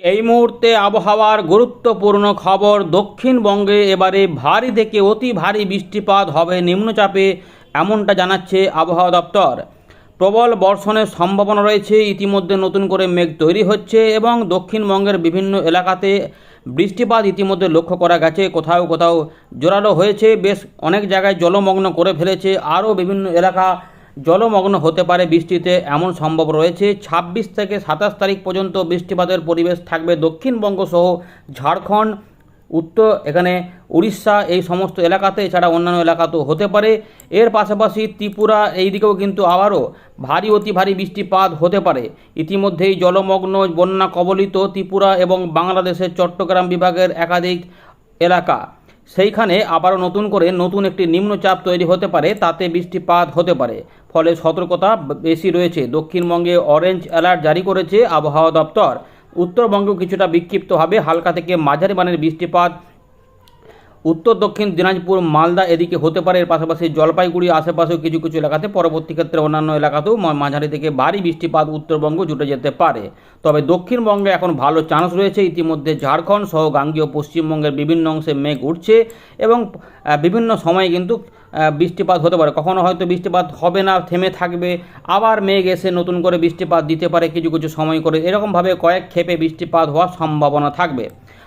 এই মুহূর্তে আবহাওয়ার গুরুত্বপূর্ণ খবর দক্ষিণবঙ্গে এবারে ভারী থেকে অতি ভারী বৃষ্টিপাত হবে নিম্নচাপে, এমনটা জানাচ্ছে আবহাওয়া দপ্তর। প্রবল বর্ষণের সম্ভাবনা রয়েছে, ইতিমধ্যে নতুন করে মেঘ তৈরি হচ্ছে এবং দক্ষিণবঙ্গের বিভিন্ন এলাকাতে বৃষ্টিপাত ইতিমধ্যে লক্ষ্য করা গেছে। কোথাও কোথাও জোরালো হয়েছে, বেশ অনেক জায়গায় জলমগ্ন করে ফেলেছে। আরও বিভিন্ন এলাকা জলমগ্ন হতে পারে বৃষ্টিতে, এমন সম্ভব রয়েছে। ২৬ থেকে সাতাশ তারিখ পর্যন্ত বৃষ্টিপাতের পরিবেশ থাকবে দক্ষিণবঙ্গ সহ ঝাড়খণ্ড, উত্তর, এখানে উড়িষ্যা, এই সমস্ত এলাকাতে, এছাড়া অন্যান্য এলাকাতেও হতে পারে। এর পাশাপাশি ত্রিপুরা এই দিকেও কিন্তু আবারও ভারী, অতি ভারী বৃষ্টিপাত হতে পারে। ইতিমধ্যেই জলমগ্ন, বন্যা কবলিত ত্রিপুরা এবং বাংলাদেশের চট্টগ্রাম বিভাগের একাধিক এলাকা। সেইখানে আবারও নতুন করে নতুন একটি নিম্নচাপ তৈরি হতে পারে, তাতে বৃষ্টিপাত হতে পারে। ফলে সতর্কতা বেশি রয়েছে। দক্ষিণবঙ্গে অরেঞ্জ অ্যালার্ট জারি করেছে আবহাওয়া দপ্তর। উত্তরবঙ্গেও কিছুটা বিক্ষিপ্ত হবে। হালকা থেকে মাঝারি মানের বৃষ্টিপাত। উত্তর, দক্ষিণ, দিনাজপুর, মালদা এদিকে হতে পারে। এর পাশাপাশি জলপাইগুড়ি আশেপাশেও কিছু কিছু এলাকাতে পরবর্তী ক্ষেত্রে অন্যান্য এলাকাতেও মাঝারি থেকে ভারী বৃষ্টিপাত উত্তরবঙ্গ জুটে যেতে পারে। তবে দক্ষিণবঙ্গে এখন ভালো চান্স রয়েছে। ইতিমধ্যে ঝাড়খণ্ড সহ গাঙ্গীয় পশ্চিমবঙ্গের বিভিন্ন অংশে মেঘ উঠছে এবং বিভিন্ন সময়ে কিন্তু বৃষ্টিপাত হতে পারে। কখনো হয়তো বৃষ্টিপাত হবে না, থেমে থাকবে, আবার মেঘ এসে নতুন করে বৃষ্টিপাত দিতে পারে কিছু কিছু সময় করে। এরকমভাবে কয়েক ক্ষেপে বৃষ্টিপাত হওয়ার সম্ভাবনা থাকবে।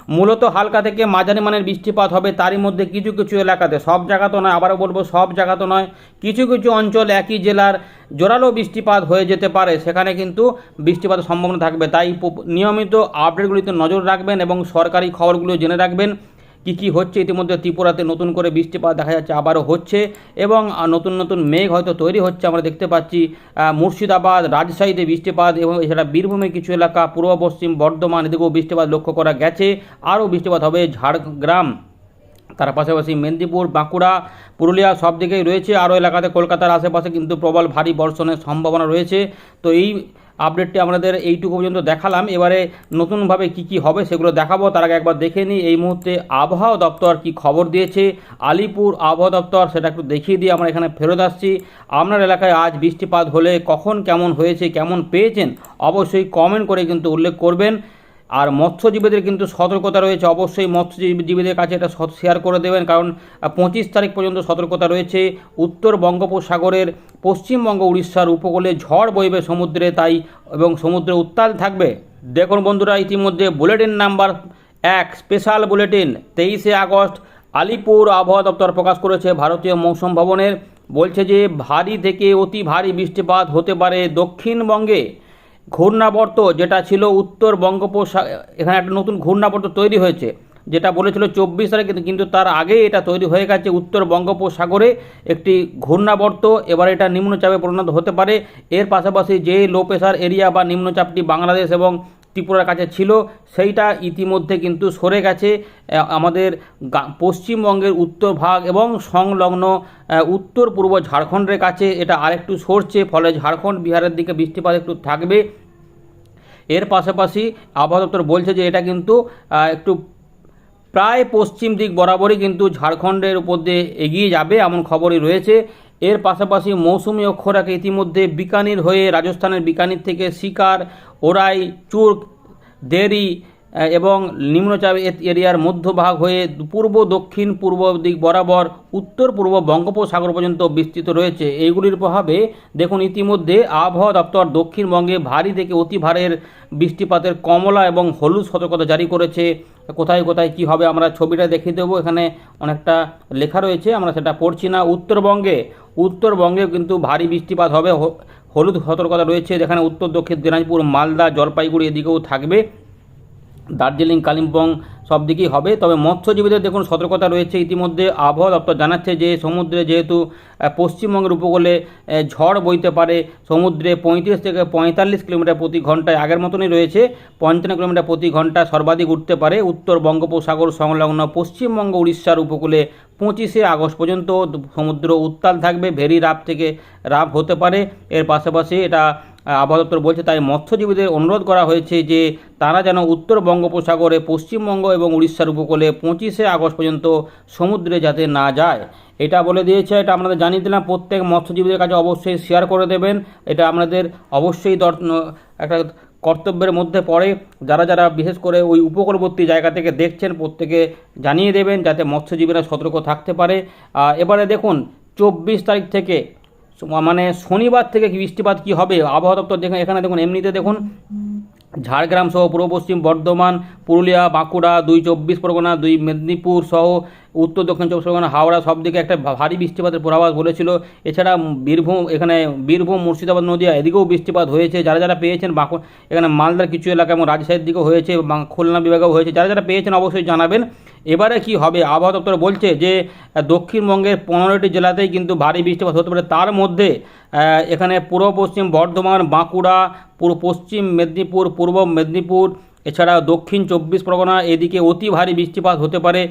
মূলত হালকা থেকে মাঝারি মানের বৃষ্টিপাত হবে, তারই মধ্যে কিছু কিছু এলাকাতে। সব জায়গা তো নয়, আবারও বলব, সব জায়গা তো নয়। কিছু কিছু অঞ্চল একই জেলার জোরালো বৃষ্টিপাত হয়ে যেতে পারে। সেখানে কিন্তু বৃষ্টিপাতের সম্ভাবনা থাকবে। তাই নিয়মিত আপডেটগুলিতে নজর রাখবেন এবং সরকারি খবরগুলো জেনে রাখবেন। কি কি হচ্ছে ইতিমধ্যে ত্রিপুরাতে নতুন করে বৃষ্টিপাত দেখা যাচ্ছে, আবারও হচ্ছে এবং নতুন নতুন মেঘ হয়তো তৈরি হচ্ছে, আমরা দেখতে পাচ্ছি মুর্শিদাবাদ, রাজশাহীতে বৃষ্টিপাত এবং এছাড়া বীরভূমের কিছু এলাকা, পূর্ব, পশ্চিম, বর্ধমান এদিকেও বৃষ্টিপাত লক্ষ্য করা গেছে, আরও বৃষ্টিপাত হবে ঝাড়গ্রাম। তার পাশাপাশি মেদিনীপুর, বাঁকুড়া, পুরুলিয়া সব দিকেই রয়েছে, আরও এলাকাতে কলকাতার আশেপাশে কিন্তু প্রবল ভারী বর্ষণের সম্ভাবনা রয়েছে। তো এই আপডেটটি আমাদের এইটুকু পর্যন্ত দেখালাম। এবারে নতুনভাবে কি কি হবে সেগুলো দেখাবো। তার আগে একবার দেখে নিই, এই মুহূর্তে আবহাওয়া দপ্তর কি খবর দিয়েছে? আলিপুর আবহাওয়া দপ্তর, সেটা একটু দেখিয়ে দিয়ে আমরা এখানে ফেরত আসছি। আপনার এলাকায় আজ বৃষ্টিপাত হলে কখন কেমন হয়েছে, কেমন পেয়েছেন? অবশ্যই কমেন্ট করে কিন্তু উল্লেখ করবেন। আর মৎস্যজীবীদের কিন্তু সতর্কতা রয়েছে। অবশ্যই মৎস্যজীবীদের কাছে এটা শেয়ার করে দেবেন। কারণ পঁচিশ তারিখ পর্যন্ত সতর্কতা রয়েছে। উত্তর বঙ্গোপসাগরের পশ্চিমবঙ্গ উড়িষ্যার উপকূলে ঝড় বইবে সমুদ্রে, তাই, এবং সমুদ্রে উত্তাল থাকবে। দেখুন বন্ধুরা, ইতিমধ্যে বুলেটিন নাম্বার এক, স্পেশাল বুলেটিন, তেইশে আগস্ট, আলিপুর আবহাওয়া দপ্তর প্রকাশ করেছে ভারতীয় মৌসুম ভবনের। বলছে যে, ভারী থেকে অতি ভারী বৃষ্টিপাত হতে পারে দক্ষিণবঙ্গে। ঘূর্ণাবর্ত যেটা ছিল উত্তর বঙ্গোপসাগর এখানে একটা নতুন ঘূর্ণাবর্ত তৈরি হয়েছে, যেটা বলেছিল চব্বিশ তারিখে, কিন্তু তার আগে এটা তৈরি হয়ে গেছে উত্তর বঙ্গোপসাগরে একটি ঘূর্ণাবর্ত, এবার এটা নিম্নচাপে পরিণত হতে পারে। এর পাশাপাশি যে লো প্রেশার এরিয়া বা নিম্নচাপটি বাংলাদেশ এবং ত্রিপুরার কাছে ছিল, সেইটা ইতিমধ্যে কিন্তু সরে গেছে। আমাদের পশ্চিমবঙ্গের উত্তর ভাগ এবং সংলগ্ন উত্তর পূর্ব ঝাড়খণ্ডের কাছে এটা আরেকটু সরছে, ফলে ঝাড়খণ্ড বিহারের দিকে বৃষ্টিপাত একটু থাকবে। এর পাশাপাশি আবহাওয়া দপ্তর বলছে যে এটা কিন্তু একটু প্রায় পশ্চিম দিক বরাবরই কিন্তু ঝাড়খণ্ডের উপর দিয়ে এগিয়ে যাবে, এমন খবরই রয়েছে। এর পাশাপাশি মৌসুমি অক্ষরাকে ইতিমধ্যে বিকানির হয়ে রাজস্থানের বিকানির থেকে শিকার ওরাই চুর্ক দেরি এবং নিম্নচাপ এরিয়ার মধ্যভাগ হয়ে পূর্ব, দক্ষিণ, পূর্ব দিক বরাবর, উত্তর, পূর্ব বঙ্গোপসাগর পর্যন্ত বিস্তৃত রয়েছে। এইগুলির প্রভাবে দেখুন ইতিমধ্যে আবহাওয়া দপ্তর দক্ষিণবঙ্গে ভারী থেকে অতি ভারের বৃষ্টিপাতের কমলা এবং হলুদ সতর্কতা জারি করেছে। কোথায় কোথায় কি হবে আমরা ছবিটা দেখিয়ে দেবো। এখানে অনেকটা লেখা রয়েছে, আমরা সেটা পড়ছি না। উত্তরবঙ্গে উত্তরবঙ্গে কিন্তু ভারী বৃষ্টিপাত হবে। হলুদ সতর্কতা রয়েছে। যেখানে উত্তর, দক্ষিণ, দিনাজপুর, মালদা, জলপাইগুড়ি এদিকেও থাকবে। দার্জিলিং, কালিম্পং সব দিকেই হবে। তবে মৎস্যজীবীদের দেখুন, সতর্কতা রয়েছে। ইতিমধ্যে আবহাওয়া দপ্তর জানাচ্ছে যে, সমুদ্রে যেহেতু পশ্চিমবঙ্গের উপকূলে ঝড় বইতে পারে, সমুদ্রে পঁয়ত্রিশ থেকে পঁয়তাল্লিশ কিলোমিটার প্রতি ঘন্টায়, আগের মতনই রয়েছে, পঞ্চান্ন কিলোমিটার প্রতি ঘণ্টা সর্বাধিক উঠতে পারে। উত্তর বঙ্গোপসাগর সংলগ্ন পশ্চিমবঙ্গ, উড়িষ্যার উপকূলে পঁচিশে আগস্ট পর্যন্ত সমুদ্র উত্তাল থাকবে। ভেরি রাফ থেকে রাফ হতে পারে। এর পাশাপাশি এটা আবহাওয়া বলছে তাই মৎস্যজীবীদের অনুরোধ করা হয়েছে যে তারা যেন উত্তর বঙ্গোপসাগরে, পশ্চিমবঙ্গ এবং উড়িষ্যার উপকূলে পঁচিশে আগস্ট পর্যন্ত সমুদ্রে যাতে না যায়। এটা বলে দিয়েছে, এটা আপনাদের জানিয়ে দিলাম। প্রত্যেক মৎস্যজীবীদের কাছে অবশ্যই শেয়ার করে দেবেন। এটা আপনাদের অবশ্যই দর একটা কর্তব্যের মধ্যে পড়ে। যারা যারা বিশেষ করে ওই উপকূলবর্তী জায়গা থেকে দেখছেন, প্রত্যেকে জানিয়ে দেবেন যাতে মৎস্যজীবীরা সতর্ক থাকতে পারে। এবারে দেখুন, চব্বিশ তারিখ থেকে মানে শনিবার থেকে বৃষ্টিপাত কি হবে? আবহাওয়া দপ্তর দেখুন, এখানে দেখুন, এমনিতে দেখুন, ঝাড়গ্রাম সহ পূর্ব পশ্চিম বর্ধমান, পুরুলিয়া, বাঁকুড়া, দুই চব্বিশ পরগনা, দুই মেদিনীপুর সহ উত্তর দক্ষিণ চব্বিশ পরগনা, হাওড়া সব দিকে একটা ভারী বৃষ্টিপাতের পূর্বাভাস বলেছিল। এছাড়া বীরভূম, এখানে বীরভূম, মুর্শিদাবাদ নদীয়া এদিকেও বৃষ্টিপাত হয়েছে। যারা যারা পেয়েছেন বাঁকু এখানে মালদার কিছু এলাকা এবং রাজশাহীর দিকেও হয়েছে খুলনা বিভাগেও হয়েছে। যারা যারা পেয়েছেন অবশ্যই জানাবেন। এবারে কি হবে? আবহাওয়া দপ্তর বলছে যে, দক্ষিণবঙ্গের পনেরোটি জেলাতেই কিন্তু ভারী বৃষ্টিপাত হতে পারে। তার মধ্যে এখানে পূর্ব পশ্চিম বর্ধমান, বাঁকুড়া, পূর্ব পশ্চিম মেদিনীপুর, পূর্ব মেদিনীপুর, এছাড়া দক্ষিণ চব্বিশ পরগনা, এদিকে অতি ভারী বৃষ্টিপাত হতে পারে।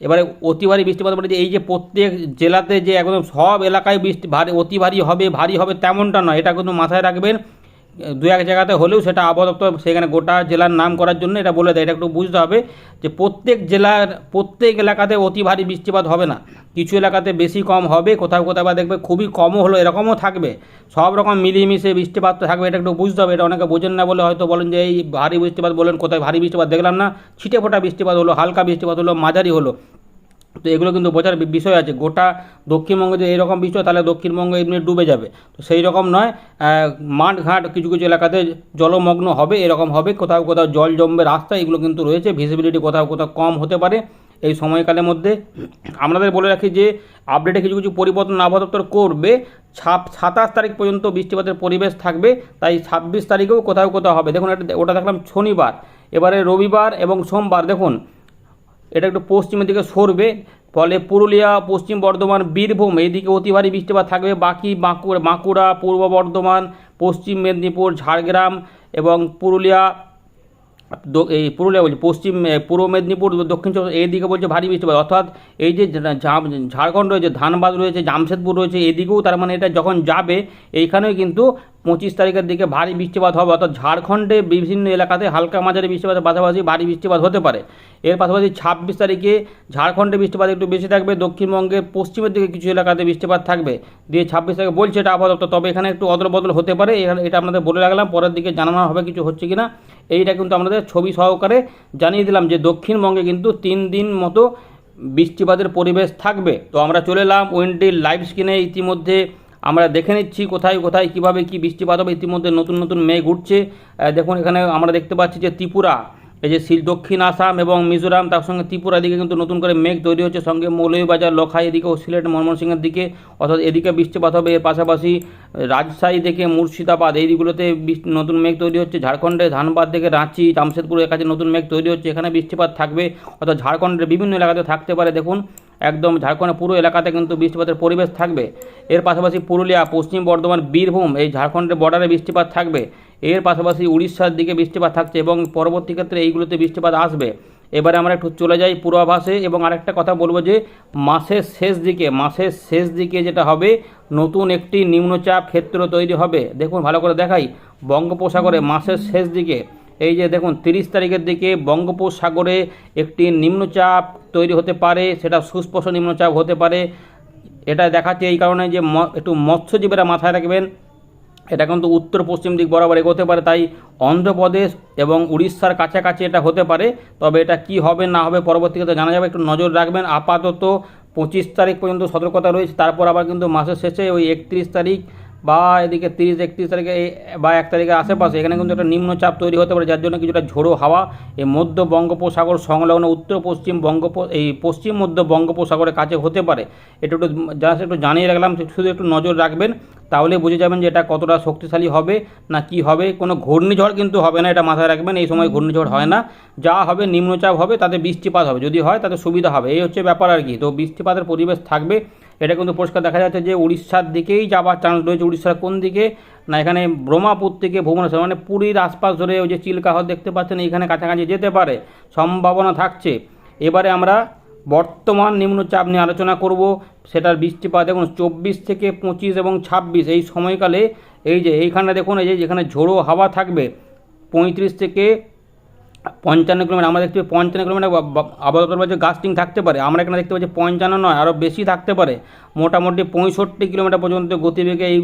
এবারে অতি ভারী বৃষ্টিপাত মানে যে এই যে প্রত্যেক জেলাতে যে একদম সব এলাকায় বৃষ্টি, ভারী, অতি ভারী হবে ভারী হবে তেমনটা নয়। এটা কিন্তু মাথায় রাখবেন। দু এক জায়গাতে হলেও সেটা আবহাওয়া দপ্তর সেখানে গোটা জেলার নাম করার জন্য এটা বলে দেয়। এটা একটু বুঝতে হবে যে প্রত্যেক জেলার, প্রত্যেক এলাকাতে অতি ভারী বৃষ্টিপাত হবে না। কিছু এলাকাতে বেশি কম হবে, কোথাও কোথাও বা দেখবে খুবই কমও হলো, এরকমও থাকবে। সব রকম মিলিমিশে বৃষ্টিপাত থাকবে, এটা একটু বুঝতে হবে। এটা অনেকে বোঝেন না বলে হয়তো বলেন যে এই ভারী বৃষ্টিপাত বলেন, কোথায় ভারী বৃষ্টিপাত দেখলাম না ছিটে ফোটা বৃষ্টিপাত হলো, হালকা বৃষ্টিপাত হলো, মাঝারি হলো। তো এগুলো কিন্তু বোঝার বিষয় আছে। গোটা দক্ষিণবঙ্গে যদি এরকম বিষয় তাহলে দক্ষিণবঙ্গ এমনি ডুবে যাবে। তো সেই রকম নয় আহ, মাঠ ঘাট কিছু কিছু এলাকাতে জলমগ্ন হবে এরকম হবে। কোথাও কোথাও জল জমবে রাস্তা এগুলো কিন্তু রয়েছে। ভিজিবিলিটি কোথাও কোথাও কম হতে পারে এই সময়কালের মধ্যে। আপনাদের বলে রাখি যে আপডেটে কিছু কিছু পরিবর্তন আবহাওয়া করবে। ছাপ সাতাশ তারিখ পর্যন্ত বৃষ্টিপাতের পরিবেশ থাকবে। তাই ছাব্বিশ তারিখেও কোথাও কোথাও হবে। দেখুন ওটা দেখলাম শনিবার। এবারে রবিবার এবং সোমবার। দেখুন এটা একটু পশ্চিমের দিকে সরবে, ফলে পুরুলিয়া, পশ্চিম বর্ধমান, বীরভূম এইদিকে অতি ভারী বৃষ্টিপাত থাকবে। বাকি বাঁকুড়া বাঁকুড়া, পূর্ব বর্ধমান, পশ্চিম মেদিনীপুর, ঝাড়গ্রাম এবং পুরুলিয়া এই পুরুলিয়া বলছি, পশ্চিম পূর্ব মেদিনীপুর, দক্ষিণ চব্বিশ এই দিকে বলছে ভারী বৃষ্টিপাত। অর্থাৎ এই যে ঝাড়খণ্ড রয়েছে, ধানবাদ রয়েছে, জামশেদপুর রয়েছে, এদিকেও তার মানে এটা যখন যাবে, এইখানেও কিন্তু পঁচিশ তারিখের দিকে ভারী বৃষ্টিপাত হবে, অর্থাৎ ঝাড়খণ্ডে বিভিন্ন এলাকাতে হালকা মাঝারি বৃষ্টিপাতের পাশাপাশি ভারী বৃষ্টিপাত হতে পারে। এর পাশাপাশি ছাব্বিশ তারিখে ঝাড়খণ্ডে বৃষ্টিপাত একটু বেশি থাকবে দক্ষিণবঙ্গের পশ্চিমের দিকে কিছু এলাকাতে বৃষ্টিপাত থাকবে। দিয়ে ছাব্বিশ তারিখে বলছে এটা দপ্তর তবে এখানে একটু অদল বদল হতে পারে, এখানে- এটা আপনাদের বলে রাখলাম, পরের দিকে জানানো হবে কিছু হচ্ছে কি না এইটা কিন্তু আমাদের ছবি সহকারে জানিয়ে দিলাম যে দক্ষিণবঙ্গে কিন্তু তিন দিন মতো বৃষ্টিপাতের পরিবেশ থাকবে। তো আমরা চলে এলাম উইন্ডির লাইভ স্ক্রিনে, ইতিমধ্যে আমরা দেখে নিচ্ছি কোথায় কোথায়, কীভাবে কি বৃষ্টিপাত হবে। ইতিমধ্যে নতুন নতুন মেঘ উঠছে। দেখুন, এখানে আমরা দেখতে পাচ্ছি যে ত্রিপুরা, এই যে শিল দক্ষিণ আসাম এবং মিজোরাম, তার সঙ্গে ত্রিপুরা দিকে কিন্তু নতুন করে মেঘ তৈরি হচ্ছে। সঙ্গে মৌলভীবাজার, লখাই এদিকে ও সিলেট, ময়মনসিংহের দিকে, অর্থাৎ এদিকে বৃষ্টিপাত হবে। এর পাশাপাশি রাজশাহী থেকে মুর্শিদাবাদ, এই দিকগুলোতে নতুন মেঘ তৈরি হচ্ছে। ঝাড়খণ্ডে ধানবাদ থেকে রাঁচি, জামশেদপুরের কাছে নতুন মেঘ তৈরি হচ্ছে। এখানে বৃষ্টিপাত থাকবে, অর্থাৎ ঝাড়খণ্ডের বিভিন্ন এলাকাতে থাকতে পারে। দেখুন একদম ঝাড়খণ্ডের পুরো এলাকাতে কিন্তু বৃষ্টিপাতের পরিবেশ থাকবে। এর পাশাপাশি পুরুলিয়া, পশ্চিম বর্ধমান, বীরভূম, এই ঝাড়খণ্ডের বর্ডারে বৃষ্টিপাত থাকবে। এর পাশাপাশি উড়িষ্যার দিকে বৃষ্টিপাত থাকছে এবং পরবর্তী ক্ষেত্রে এইগুলোতে বৃষ্টিপাত আসবে। এবারে আমরা একটু চলে যাই পূর্বাভাসে এবং আরেকটা কথা বলব যে, মাসের শেষ দিকে, মাসের শেষ দিকে যেটা হবে, নতুন একটি নিম্নচাপ ক্ষেত্র তৈরি হবে। দেখুন, ভালো করে দেখাই। বঙ্গোপসাগরে মাসের শেষ দিকে এই যে দেখুন, তিরিশ তারিখের দিকে বঙ্গোপসাগরে একটি নিম্নচাপ তৈরি হতে পারে, সেটা সুস্পষ্ট নিম্নচাপ হতে পারে। এটা দেখাচ্ছে এই কারণে যে একটু মৎস্যজীবীরা মাথায় রাখবেন, এটা কিন্তু উত্তর পশ্চিম দিক বরাবর এগোতে পারে, তাই অন্ধ্রপ্রদেশ এবং উড়িষ্যার কাছাকাছি এটা হতে পারে। তবে এটা কি হবে, না হবে পরবর্তীতে জানা যাবে, একটু নজর রাখবেন। আপাতত পঁচিশ তারিখ পর্যন্ত সতর্কতা রয়েছে, তারপর আবার কিন্তু মাসের শেষে ওই একত্রিশ তারিখ বা এদিকে তিরিশ, একত্রিশ তারিখে বা এক তারিখের আশেপাশে, এখানে কিন্তু একটা নিম্নচাপ তৈরি হতে পারে, যার জন্য কিছুটা ঝোড়ো হাওয়া। এই মধ্য বঙ্গোপসাগর সংলগ্ন উত্তর, পশ্চিম বঙ্গোপ, এই পশ্চিম মধ্য বঙ্গোপসাগরের কাছে হতে পারে। এটা একটু জাস্ট একটু জানিয়ে রাখলাম শুধু একটু নজর রাখবেন, তাহলে বুঝে যাবেন যে এটা কতটা শক্তিশালী হবে না কি হবে। কোনো ঘূর্ণিঝড় কিন্তু হবে না, এটা মাথায় রাখবেন, এই সময় ঘূর্ণিঝড় হয় না। যা হবে নিম্নচাপ হবে, তাতে বৃষ্টিপাত হবে, যদি হয় তাতে সুবিধা হবে, এই হচ্ছে ব্যাপার আর কি। তো বৃষ্টিপাতের পরিবেশ থাকবে এটা কিন্তু পরিষ্কার দেখা যাচ্ছে যে উড়িষ্যার দিকেই যাওয়ার চান্স রয়েছে। উড়িষ্যার কোন দিকে? না, এখানে ব্রহ্মাপুর থেকে ভুবনেশ্বর মানে পুরীর আশপাশ ধরে ওই যে চিল্কা হ্রদ দেখতে পাচ্ছেন এখানে কাছাকাছি যেতে পারে। সম্ভাবনা থাকছে। এবারে আমরা বর্তমান নিম্নচাপ নিয়ে আলোচনা করব। সেটার বৃষ্টিপাত দেখুন, চব্বিশ থেকে পঁচিশ এবং ছাব্বিশ এই সময়কালে এই যে এইখানে দেখুন, এই যে যেখানে ঝোড়ো হাওয়া থাকবে, পঁয়ত্রিশ থেকে পঞ্চান্ন কিলোমিটার, আমরা দেখতে পাই পঞ্চান্ন কিলোমিটার আবহাওয়া গাস্টিং থাকতে পারে, আমরা এখানে দেখতে পাচ্ছি পঞ্চান্ন নয় আরও বেশি থাকতে পারে। মোটামুটি পঁয়ষট্টি কিলোমিটার পর্যন্ত গতিবেগে এই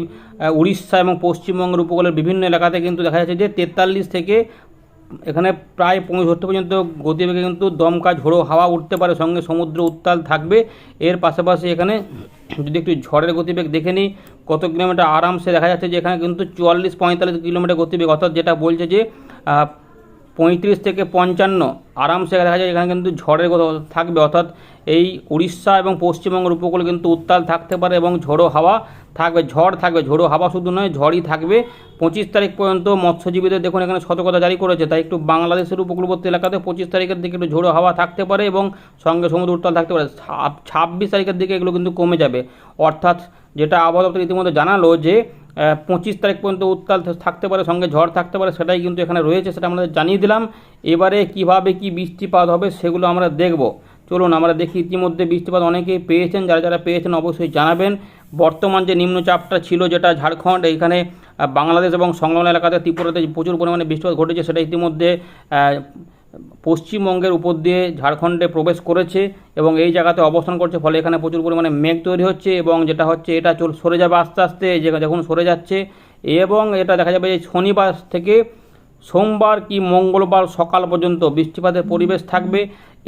উড়িষ্যা এবং পশ্চিমবঙ্গের উপকূলের বিভিন্ন এলাকাতে কিন্তু দেখা যাচ্ছে যে তেতাল্লিশ থেকে এখানে প্রায় পঁয়ষট্টি পর্যন্ত গতিবেগে কিন্তু দমকা, ঝোড়ো হাওয়া উঠতে পারে, সঙ্গে সমুদ্র উত্তাল থাকবে। এর পাশাপাশি এখানে যদি একটু ঝড়ের গতিবেগ দেখে নিই, কত কিলোমিটার আরামসে দেখা যাচ্ছে যে এখানে কিন্তু চুয়াল্লিশ পঁয়তাল্লিশ কিলোমিটার গতিবেগ, অর্থাৎ যেটা বলছে যে পঁয়ত্রিশ থেকে পঞ্চান্ন। আরামসে দেখা যায় এখানে কিন্তু ঝড়ের কথা থাকবে। অর্থাৎ এই উড়িষ্যা এবং পশ্চিমবঙ্গের উপকূলে কিন্তু উত্তাল থাকতে পারে এবং ঝোড়ো হাওয়া থাকবে, ঝড় থাকবে। ঝোড়ো হাওয়া শুধু নয়, ঝড়ই থাকবে। পঁচিশ তারিখ পর্যন্ত মৎস্যজীবীদের দেখুন এখানে সতর্কতা জারি করেছে। তাই একটু বাংলাদেশের উপকূলবর্তী এলাকাতে পঁচিশ তারিখের দিকে একটু ঝোড়ো হাওয়া থাকতে পারে এবং সঙ্গে সমুদ্র উত্তাল থাকতে পারে। ছাব- ছাব্বিশ তারিখের দিকে এগুলো কিন্তু কমে যাবে। অর্থাৎ যেটা আবহাওয়া দপ্তর ইতিমধ্যে জানালো যে পঁচিশ তারিখ পর্যন্ত উত্তাল থাকতে পারে, সঙ্গে ঝড় থাকতে পারে, সেটাই কিন্তু এখানে রয়েছে, সেটা আমাদের জানিয়ে দিলাম। এবারে কীভাবে কি বৃষ্টিপাত হবে সেগুলো আমরা দেখব। চলুন, আমরা দেখি ইতিমধ্যে বৃষ্টিপাত অনেকেই পেয়েছেন, যারা যারা পেয়েছেন অবশ্যই জানাবেন। বর্তমান যে নিম্নচাপটা ছিল যেটা ঝাড়খণ্ড এইখানে বাংলাদেশ এবং সংলগ্ন এলাকাতে ত্রিপুরাতে প্রচুর পরিমাণে বৃষ্টিপাত ঘটেছে, সেটা ইতিমধ্যে পশ্চিমবঙ্গের উপর দিয়ে ঝাড়খণ্ডে প্রবেশ করেছে এবং এই জায়গাতে অবস্থান করছে। ফলে এখানে প্রচুর পরিমাণে মেঘ তৈরি হচ্ছে এবং যেটা হচ্ছে, এটা চল, সরে যাবে আস্তে আস্তে যখন সরে যাচ্ছে এবং এটা দেখা যাবে যে শনিবার থেকে সোমবার কি মঙ্গলবার সকাল পর্যন্ত বৃষ্টিপাতের পরিবেশ থাকবে।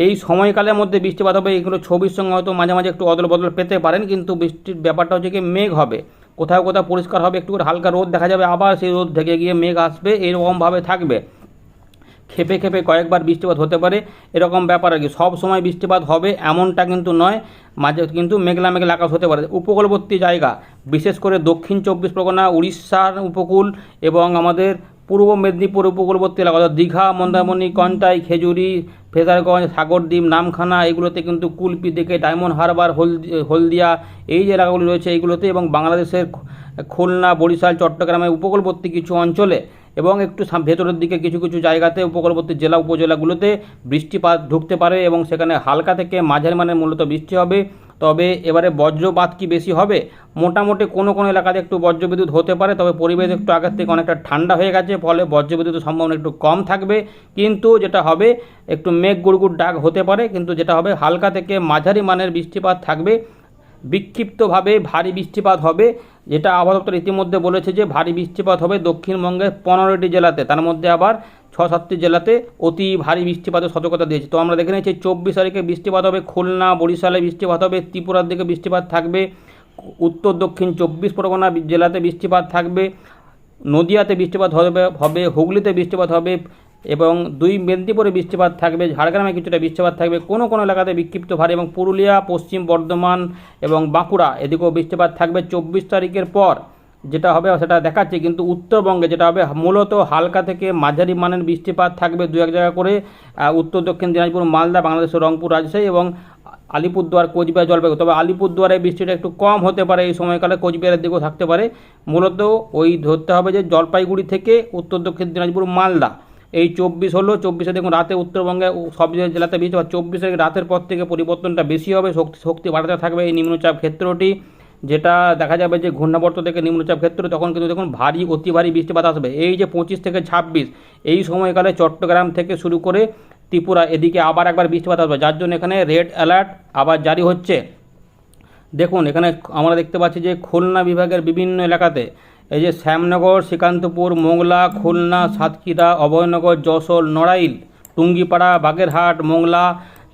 এই সময়কালের মধ্যে বৃষ্টিপাত হবে, এগুলো ছবির সঙ্গে হয়তো মাঝে মাঝে একটু অদল বদল পেতে পারেন, কিন্তু বৃষ্টির ব্যাপারটা হচ্ছে কি মেঘ হবে। কোথাও কোথাও পরিষ্কার হবে, একটু হালকা রোদ দেখা যাবে, আবার সেই রোদ ঢেকে গিয়ে মেঘ আসবে, এরকমভাবে থাকবে। খেপে খেপে কয়েকবার বৃষ্টিপাত হতে পারে, এরকম ব্যাপার আর কি। সব সময় বৃষ্টিপাত হবে এমনটা কিন্তু নয়, মাঝে কিন্তু মেঘলা মেঘলা আকাশ হতে পারে। উপকূলবর্তী জায়গা, বিশেষ করে দক্ষিণ চব্বিশ পরগনা, উড়িষ্যার উপকূল এবং আমাদের পূর্ব মেদিনীপুর উপকূলবর্তী এলাকা, অর্থাৎ দীঘা, মন্দারমণি, কন্টাই, খেজুরি, ফেজারগঞ্জ, সাগরদ্বীপ, নামখানা, এগুলোতে কিন্তু কুলপি দেখে ডায়মন্ড হারবার, হলদি, হলদিয়া, এই যে এলাকাগুলি রয়েছে এইগুলোতে এবং বাংলাদেশের খুলনা, বরিশাল, চট্টগ্রামের উপকূলবর্তী কিছু অঞ্চলে এবং একটু ভেতরের দিকে কিছু কিছু জায়গাতে উপকূলবর্তী জেলা উপজেলাগুলোতে বৃষ্টিপাত ঢুকতে পারে এবং সেখানে হালকা থেকে মাঝারি মানের মূলত বৃষ্টি হবে। তবে এবারে বজ্রপাত কি বেশি হবে? মোটামুটি কোনো কোনো এলাকাতে একটু বজ্রবিদ্যুৎ হতে পারে, তবে পরিবেশ একটু আগের থেকে অনেকটা ঠান্ডা হয়ে গেছে, ফলে বজ্রবিদ্যুতের সম্ভাবনা একটু কম থাকবে। কিন্তু যেটা হবে, একটু মেঘ গুড়গুড় ডাক হতে পারে, কিন্তু যেটা হবে হালকা থেকে মাঝারি মানের বৃষ্টিপাত থাকবে। বিক্ষিপ্তভাবে ভারী বৃষ্টিপাত হবে, যেটা আবহাওয়া দপ্তর ইতিমধ্যে বলেছে যে ভারী বৃষ্টিপাত হবে দক্ষিণবঙ্গের পনেরোটি জেলাতে। তার মধ্যে আবার ছ সাতটি জেলাতে অতি ভারী বৃষ্টিপাতের সতর্কতা দিয়েছে। তো আমরা দেখে নিচ্ছি চব্বিশ তারিখে বৃষ্টিপাত হবে খুলনা, বরিশালে বৃষ্টিপাত হবে, ত্রিপুরার দিকে বৃষ্টিপাত থাকবে, উত্তর দক্ষিণ চব্বিশ পরগনা জেলাতে বৃষ্টিপাত থাকবে, নদিয়াতে বৃষ্টিপাত হবে হবে, হুগলিতে বৃষ্টিপাত হবে এবং দুই মেদিনীপুরে বৃষ্টিপাত থাকবে, ঝাড়গ্রামে কিছুটা বৃষ্টিপাত থাকবে। কোনো কোনো এলাকাতে বিক্ষিপ্ত ভারী এবং পুরুলিয়া, পশ্চিম বর্ধমান এবং বাঁকুড়া এদিকেও বৃষ্টিপাত থাকবে। চব্বিশ তারিখের পর যেটা হবে সেটা দেখাচ্ছে, কিন্তু উত্তরবঙ্গে যেটা হবে, মূলত হালকা থেকে মাঝারি মানের বৃষ্টিপাত থাকবে দু এক জায়গা করে। উত্তর, দক্ষিণ দিনাজপুর, মালদা বাংলাদেশের রংপুর, রাজশাহী এবং আলিপুরদুয়ার, কোচবিহার, জলপাইগুড়ি। তবে আলিপুরদুয়ারে বৃষ্টিটা একটু কম হতে পারে, এই সময়কালে কোচবিহারের দিকেও থাকতে পারে। মূলত ওই ধরতে হবে যে জলপাইগুড়ি থেকে উত্তর, দক্ষিণ দিনাজপুর, মালদা। এই চব্বিশ হলো, চব্বিশে দেখুন রাতে উত্তরবঙ্গে সব জেলাতে বৃষ্টি হয় চব্বিশে রাতের পর থেকে পরিবর্তনটা বেশি হবে, শক্তি শক্তি বাড়াতে থাকবে এই নিম্নচাপ ক্ষেত্রটি। যেটা দেখা যাবে যে ঘূর্ণাবর্ত থেকে নিম্নচাপ ক্ষেত্র, তখন কিন্তু দেখুন ভারী, অতি ভারী বৃষ্টিপাত আসবে। এই যে পঁচিশ থেকে ছাব্বিশ, এই সময়কালে চট্টগ্রাম থেকে শুরু করে ত্রিপুরা, এদিকে আবার একবার বৃষ্টিপাত আসবে। যার জন্য এখানে রেড অ্যালার্ট আবার জারি হচ্ছে। দেখুন, এখানে আমরা দেখতে পাচ্ছি যে খুলনা বিভাগের বিভিন্ন এলাকাতে এই যে শ্যামনগর, শ্রীকান্তপুর, মোংলা, খুলনা, সাতক্ষীরা, অভয়নগর, যশোর, নড়াইল, টুঙ্গিপাড়া, বাগেরহাট, মোংলা,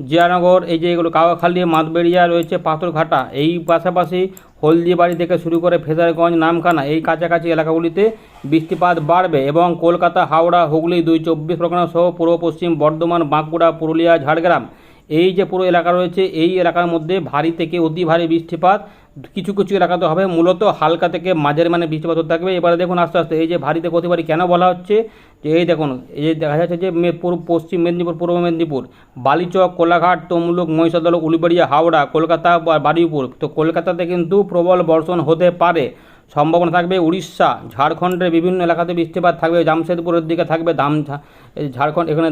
জিয়ানগর, এই যে এগুলো কাওয়াখালী, মাতবেড়িয়া রয়েছে পাথরঘাটা। এই পাশাপাশি হলদিবাড়ি থেকে শুরু করে ফেজারগঞ্জ নামখানা এই কাছাকাছি এলাকাগুলিতে বৃষ্টিপাত বাড়বে এবং কলকাতা, হাওড়া, হুগলি, দুই চব্বিশ পরগনা সহ পূর্ব পশ্চিম বর্ধমান, বাঁকুড়া, পুরুলিয়া, ঝাড়গ্রাম। এই যে পুরো এলাকা রয়েছে, এই এলাকার মধ্যে ভারী থেকে অতি ভারী বৃষ্টিপাত কিছু কিছু এলাকাতে হবে। মূলত হালকা থেকে মাঝের মানে বৃষ্টিপাত হতে থাকবে। এবারে দেখুন আস্তে আস্তে এই যে ভারী থেকে অতি ভারী কেন বলা হচ্ছে? যে এই দেখুন, এই যে দেখা যাচ্ছে যে পূর্ব পশ্চিম মেদিনীপুর, পূর্ব মেদিনীপুর, বালিচক, কোলাঘাট, তমলুক, মহিষাদল, উলিবাড়িয়া, হাওড়া, কলকাতা বা বারুইপুর, তো কলকাতাতে কিন্তু প্রবল বর্ষণ হতে পারে। সম্ভাবনা থাকবে উড়িষ্যা, ঝাড়খণ্ডের বিভিন্ন এলাকাতে বৃষ্টিপাত থাকবে, জামশেদপুরের দিকে থাকবে দাম ঝাড়খণ্ড এখানে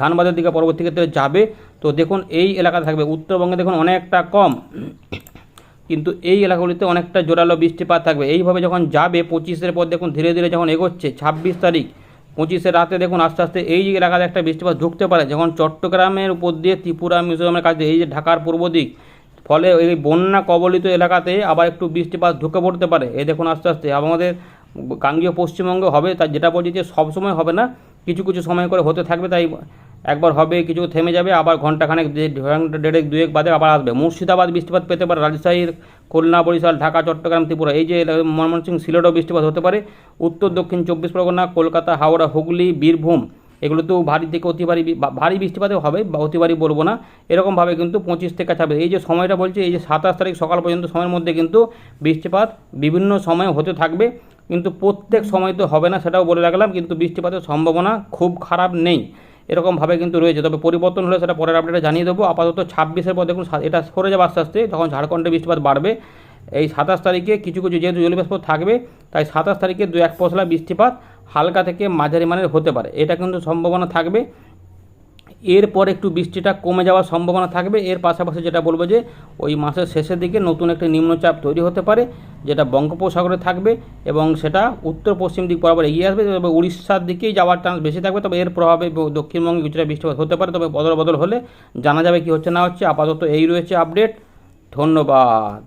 ধানবাদের দিকে পরবর্তী ক্ষেত্রে যাবে। তো দেখুন এই এলাকা থাকবে। উত্তরবঙ্গে দেখুন অনেকটা কম। কিন্তু এই এলাকাগুলিতে অনেকটা জোরালো বৃষ্টিপাত থাকবে। এইভাবে যখন যাবে, পঁচিশের পর দেখুন ধীরে ধীরে যখন এগোচ্ছে, ছাব্বিশ তারিখ পঁচিশে রাতে দেখুন আস্তে আস্তে এই এলাকাতে একটা বৃষ্টিপাত ঢুকতে পারে। যখন চট্টগ্রামের উপর দিয়ে ত্রিপুরা মিজোরামের কাছে, এই যে ঢাকার পূর্ব দিক, ফলে এই বন্যা কবলিত এলাকাতে আবার একটু বৃষ্টিপাত ঢুকে পড়তে পারে। এই দেখুন আস্তে আস্তে আমাদের গাঙ্গীয় পশ্চিমবঙ্গে হবে তাই যেটা বলছি যে সবসময় হবে না, কিছু কিছু সময় করে হতে থাকবে, তাই একবার হবে, কিছু থেমে যাবে, আবার ঘন্টাখানেক ঘণ্টা দেড়েক, দুয়েক বাদে আবার আসবে। মুর্শিদাবাদ বৃষ্টিপাত পেতে পারে রাজশাহীর খুলনা, বরিশাল, ঢাকা, চট্টগ্রাম, ত্রিপুরা। এই যে ময়মনসিংহ, সিলেটও বৃষ্টিপাত হতে পারে। উত্তর, দক্ষিণ, চব্বিশ পরগনা, কলকাতা, হাওড়া, হুগলি, বীরভূম, এগুলোতেও ভারী থেকে অতি ভারী ভারী বৃষ্টিপাতও হবে, বা অতি ভারী বলব না। এরকমভাবে কিন্তু পঁচিশ থেকে ছাব্বিশ, এই যে সময়টা বলছি, এই যে সাতাশ তারিখ সকাল পর্যন্ত সময়ের মধ্যে কিন্তু বৃষ্টিপাত বিভিন্ন সময়ে হতে থাকবে। কিন্তু প্রত্যেক সময় তো হবে না, সেটাও বলে রাখলাম, কিন্তু বৃষ্টিপাতের সম্ভাবনা খুব খারাপ নেই। এরকমভাবে কিন্তু রয়েছে। তবে পরিবর্তন হলে সেটা পরের আপডেটে জানিয়ে দেবো। আপাতত ছাব্বিশের পর দেখুন এটা সরে যাবে আস্তে আস্তে। তখন ঝাড়খণ্ডে বৃষ্টিপাত বাড়বে, এই সাতাশ তারিখে কিছু কিছু যেহেতু জলীয়বাষ্প থাকবে, তাই সাতাশ তারিখে দু এক পশলা বৃষ্টিপাত হালকা থেকে মাঝারি মানের হতে পারে। এটা কিন্তু সম্ভাবনা থাকবে। এরপর একটু বৃষ্টিটা কমে যাওয়ার সম্ভাবনা থাকবে। এর পাশাপাশি যেটা বলব যে, ওই মাসের শেষের দিকে নতুন একটি নিম্নচাপ তৈরি হতে পারে, যেটা বঙ্গোপসাগরে থাকবে এবং সেটা উত্তর পশ্চিম দিক বরাবর এগিয়ে আসবে। তবে উড়িষ্যার দিকেই যাওয়ার চান্স বেশি থাকবে, তবে এর প্রভাবে দক্ষিণবঙ্গে কিছুটা বৃষ্টিপাত হতে পারে, তবে বদল বদল হলে জানা যাবে কি হচ্ছে না হচ্ছে। আপাতত এই রয়েছে আপডেট ধন্যবাদ।